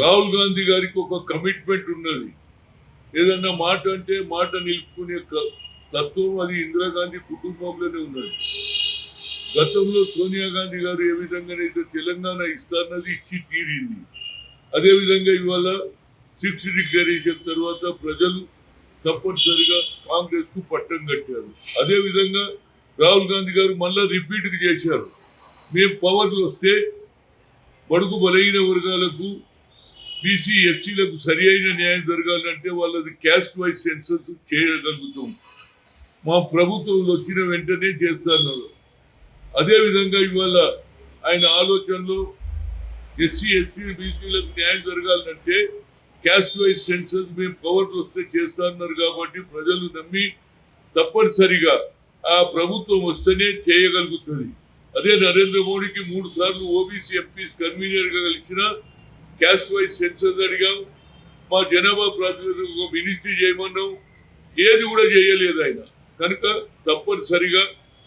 రాహుల్ గాంధీ గారికి ఒక కమిట్మెంట్ ఉన్నది. ఏదన్నా మాట అంటే మాట నిలుపుకునే తత్వం అది ఇందిరాగాంధీ కుటుంబంలోనే ఉన్నది. గతంలో సోనియా గాంధీ గారు ఏ విధంగానైతే తెలంగాణ ఇస్తారన్నది ఇచ్చి తీరింది. అదేవిధంగా ఇవాళ సిక్స్ డిక్లరేషన్ తర్వాత ప్రజలు తప్పనిసరిగా కాంగ్రెస్కు పట్టం కట్టారు. అదేవిధంగా రాహుల్ గాంధీ గారు మళ్ళా రిపీట్ చేశారు. మేము పవర్లు వస్తే బడుగు బలహీన వర్గాలకు బీసీ ఎఫ్సీలకు సరి అయిన న్యాయం జరగాలంటే వాళ్ళది క్యాస్ట్ వైజ్ సెన్సస్ చేయగలుగుతాం. మా ప్రభుత్వంలో వచ్చిన వెంటనే చేస్తున్నారు అదేవిధంగా ఇవాళ ఆయన ఆలోచనలో ఎస్సీ ఎస్టీ బీసీలకు న్యాయం జరగాలంటే క్యాస్ట్ వైజ్ సెన్సస్ మేము పవర్లు వస్తే చేస్తున్నారు కాబట్టి ప్రజలు నమ్మి తప్పనిసరిగా ఆ ప్రభుత్వం వస్తేనే చేయగలుగుతుంది. అదే నరేంద్ర మోడీకి మూడు సార్లు ఓబీసీ ఎంపీస్ కన్వీనర్గా కలిసినా క్యాస్ట్ వైజ్ సెన్సస్ అడిగాం. మా జనాభా ప్రాతినిధ్యం మినిస్ట్రీ చేయమన్నాం. ఏది కూడా చేయలేదు ఆయన. కనుక తప్పనిసరిగా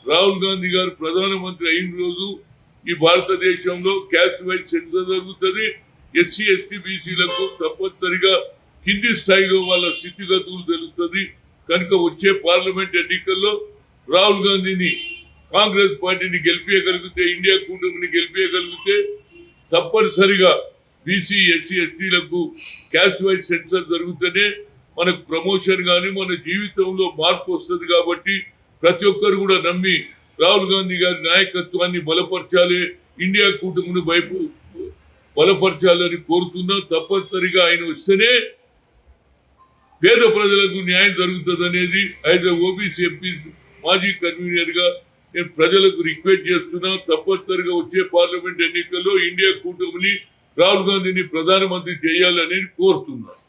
రాహుల్ గాంధీ గారు ప్రధానమంత్రి అయిన రోజు ఈ భారతదేశంలో క్యాస్ట్ వైజ్ సెన్సర్ జరుగుతుంది. ఎస్సీ ఎస్టీ బీసీలకు తప్పనిసరిగా కింది స్థాయిలో వాళ్ళ స్థితిగతులు తెలుస్తుంది. కనుక వచ్చే పార్లమెంట్ ఎన్నికల్లో రాహుల్ గాంధీని కాంగ్రెస్ పార్టీని గెలిపించగలిగితే ఇండియా కూటమిని గెలిపేయగలిగితే తప్పనిసరిగా బీసీ ఎస్సీ ఎస్టీలకు క్యాస్ట్ వైజ్ సెన్సర్ జరుగుతూనే మనకు ప్రమోషన్ కానీ మన జీవితంలో మార్పు వస్తుంది కాబట్టి ప్రతి ఒక్కరు కూడా నమ్మి రాహుల్ గాంధీ గారి నాయకత్వాన్ని బలపరచాలి ఇండియా కూటమిని వైపు బలపరచాలని కోరుతున్నా. తప్పనిసరిగా ఆయన వస్తేనే పేద ప్రజలకు న్యాయం జరుగుతుంది అనేది యాజ్ ఓబీసీ ఎంపీ మాజీ కన్వీనర్గా నేను ప్రజలకు రిక్వెస్ట్ చేస్తున్నా. తప్పనిసరిగా వచ్చే పార్లమెంట్ ఎన్నికల్లో ఇండియా కూటమిని రాహుల్ గాంధీని ప్రధానమంత్రి చేయాలని కోరుతున్నాను.